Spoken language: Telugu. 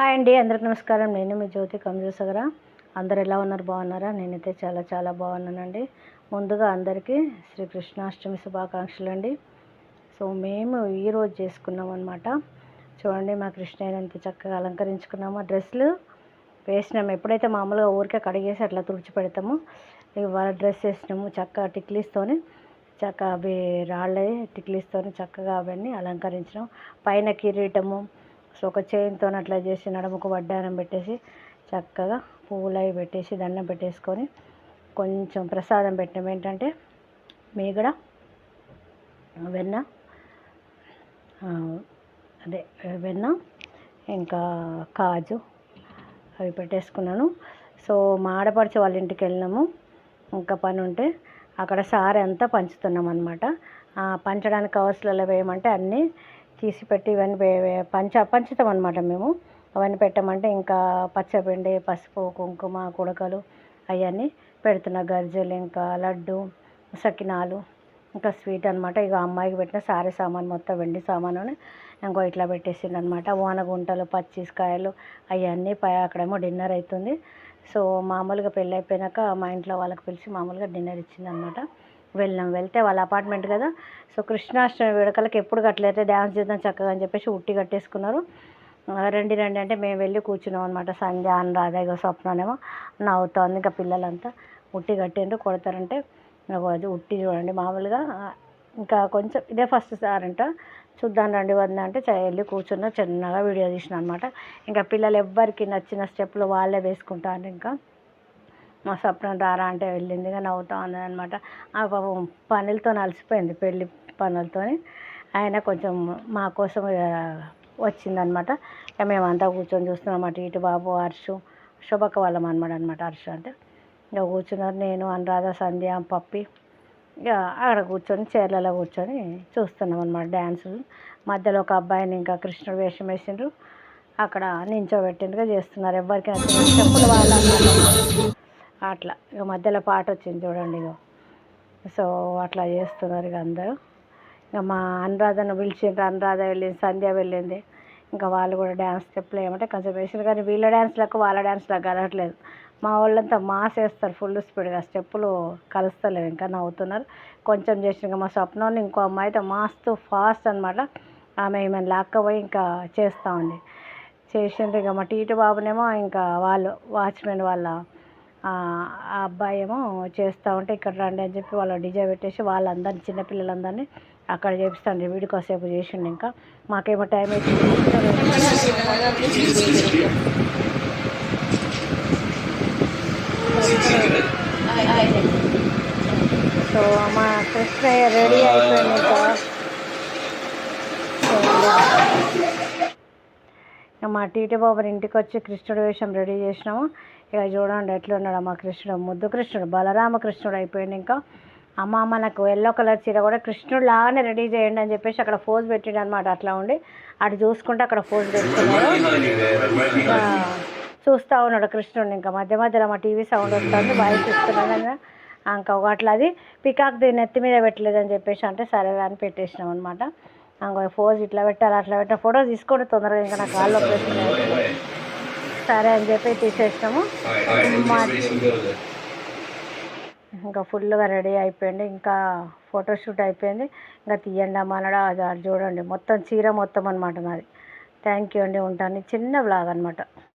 హాయ్ అండి అందరికి నమస్కారం. నేను మీ జ్యోతి కంజూసగర అందరు ఎలా ఉన్నారు? బాగున్నారా? నేనైతే చాలా చాలా బాగున్నానండి. ముందుగా అందరికీ శ్రీ కృష్ణాష్టమి శుభాకాంక్షలు అండి. సో మేము ఈరోజు చేసుకున్నాం అనమాట చూడండి మా కృష్ణయ్య ఎంత చక్కగా అలంకరించుకున్నామో. డ్రెస్సులు వేసినాము. ఎప్పుడైతే మామూలుగా ఊరికే కడిగేసి అట్లా తుడిచి పెడతామో ఇవాళ డ్రెస్ వేసినాము. చక్కగా టిక్లీస్తోని చక్కగా అవి రాళ్ళే టిక్లీస్తోని చక్కగా అవన్నీ అలంకరించినాం. పైన కిరీటము సో ఒక చైన్తో అట్లా చేసి నడుముకు వడ్డానం పెట్టేసి చక్కగా పువ్వులు అవి పెట్టేసి దండం పెట్టేసుకొని కొంచెం ప్రసాదం పెట్టడం ఏంటంటే మీగడ వెన్న అదే వెన్న ఇంకా కాజు అవి పెట్టేసుకున్నాను. సో మా ఆడపడిచి వాళ్ళ ఇంటికి వెళ్ళినాము. ఇంకా పని ఉంటే అక్కడ సారీ అంతా పంచుతున్నాం అనమాట పంచడానికి కవర్స్లలో వేయమంటే అన్నీ తీసి పెట్టి ఇవన్నీ పంచ పంచుతాం అనమాట మేము. అవన్నీ పెట్టమంటే ఇంకా పచ్చపిండి పసుపు కుంకుమ కుడకలు అవన్నీ పెడుతున్నా. గర్జలు ఇంకా లడ్డు సకినాలు ఇంకా స్వీట్ అనమాట ఇక అమ్మాయికి పెట్టిన సారీ సామాన్ మొత్తం వెండి సామాను ఇంకో ఇట్లా పెట్టేసిండు అనమాట వానగుంటలు పచ్చికాయలు అవన్నీ పై అక్కడేమో డిన్నర్ అవుతుంది సో మామూలుగా పెళ్ళి అయిపోయినాక మా ఇంట్లో వాళ్ళకి పిలిచి మామూలుగా డిన్నర్ ఇచ్చిందనమాట వెళ్ళాం. వెళ్తే వాళ్ళ అపార్ట్మెంట్ కదా. సో కృష్ణాష్టమి వేడుకలకు ఎప్పుడు కట్టలేతే డ్యాన్స్ చేద్దాం చక్కగా అని చెప్పేసి ఉట్టి కట్టేసుకున్నారు. రండి రండి అంటే మేము వెళ్ళి కూర్చున్నాం అనమాట సంధ్య అనురాధ ఇక స్వప్ననేమో నవ్వుతోంది ఇంకా పిల్లలంతా. ఉట్టి కట్టిండ్రు కొడతారంటే ఉట్టి చూడండి మామూలుగా. ఇంకా కొంచెం ఇదే ఫస్ట్ సార్ అంట. చూద్దాం రండి వద్దా అంటే వెళ్ళి కూర్చున్న చిన్నగా వీడియో తీసిన అనమాట ఇంకా పిల్లలు ఎవ్వరికి నచ్చిన స్టెప్లు వాళ్ళే వేసుకుంటారు ఇంకా. మా స్వప్నం రారా అంటే వెళ్ళింది ఇక అవుతా ఉన్నది అనమాట ఆ పాపం పనులతో అలసిపోయింది పెళ్ళి పనులతో ఆయన కొంచెం మా కోసం వచ్చిందనమాట ఇక మేమంతా కూర్చొని చూస్తున్నాం ఇటు బాబు హర్షు శుభక వాళ్ళం అనమాట అనమాట హర్షు అంటే. ఇక కూర్చున్నారు నేను అనురాధ సంధ్య పప్పి. ఇక అక్కడ కూర్చొని చీరలలో కూర్చొని చూస్తున్నాం అనమాట డ్యాన్సులు. మధ్యలో ఒక అబ్బాయిని ఇంకా కృష్ణుడు వేషం వేసిండ్రు. అక్కడ నించోబెట్టినట్టుగా చేస్తున్నారు. ఎవరికి చెప్పుల చెప్పులు వాళ్ళ అట్లా. ఇక మధ్యలో పాట వచ్చింది చూడండి ఇక సో అట్లా చేస్తున్నారు ఇక అందరూ. ఇక మా అనురాధను పిలిచిండ్రు. అనురాధ వెళ్ళింది సంధ్య వెళ్ళింది. ఇంకా వాళ్ళు కూడా డ్యాన్స్ స్టెప్లు ఏమంటే కొంచెం వేసారు కానీ వీళ్ళ డ్యాన్స్లకు వాళ్ళ డ్యాన్స్లకు కలగట్లేదు మా వాళ్ళంతా మాస్ వేస్తారు ఫుల్ స్పీడ్గా స్టెప్పులు కలుస్తలేవు ఇంకా నవ్వుతున్నారు. కొంచెం చేసిన ఇంకా మా స్వప్నంలో ఇంకో అమ్మాయి అయితే మస్తు ఫాస్ట్ అనమాట ఆమె ఈమెను లాక్కపోయి ఇంకా చేస్తూ ఉంది. చేసిండ్రు ఇక మా టీటు బాబునేమో ఇంకా వాళ్ళు వాచ్మెన్ వాళ్ళ ఆ అబ్బాయి ఏమో చేస్తూ ఉంటే ఇక్కడ రండి అని చెప్పి వాళ్ళు డిజే పెట్టేసి వాళ్ళందరినీ చిన్నపిల్లలందరినీ అక్కడ చేపిస్తాను వీడికి కాసేపు చేసిండు ఇంకా. మాకేమో టైం సో మా కృష్ణయ్య రెడీ అయిపోయింది ఇంకా సో ఇక మా టీటీ బాబుని ఇంటికి వచ్చి కృష్ణుడు వేషం రెడీ చేసినాము. ఇక చూడండి ఎట్లున్నాడు మా కృష్ణుడు ముద్దు కృష్ణుడు బలరామకృష్ణుడు అయిపోయింది ఇంకా. అమ్మ మనకు ఎల్లో కలర్ చీర కూడా కృష్ణుడు లాగానే రెడీ చేయండి అని చెప్పేసి అక్కడ ఫోజ్ పెట్టిండు అనమాట అట్లా ఉండి అటు చూసుకుంటే అక్కడ ఫోజ్ పెట్టుకున్నాడు. చూస్తూ ఉన్నాడు కృష్ణుడిని ఇంకా. మధ్య మధ్యలో మా టీవీ సౌండ్ వస్తుంది వాయిస్ ఇస్తున్నాడు ఇంకా అట్లా అది పికాక్ దీన్ని నెత్తి మీద పెట్టలేదని చెప్పేసి అంటే సరే అని పెట్టేసినాం అనమాట ఫోజ్ ఇట్లా పెట్టాలి అట్లా పెట్టాలి ఫోటో తీసుకోండి తొందరగా ఇంకా నా కాళ్ళు వచ్చేస్తున్నాయి సరే అని చెప్పి తీసేసినాము. మా ఇంకా ఫుల్గా రెడీ అయిపోయింది ఇంకా ఫోటోషూట్ అయిపోయింది. ఇంకా తీయండి అమ్మ అన్నాడు అది అది చూడండి. మొత్తం చీర మొత్తం అనమాట నాది థ్యాంక్ యూ అండి ఉంటాను చిన్న బ్లాగ్ అనమాట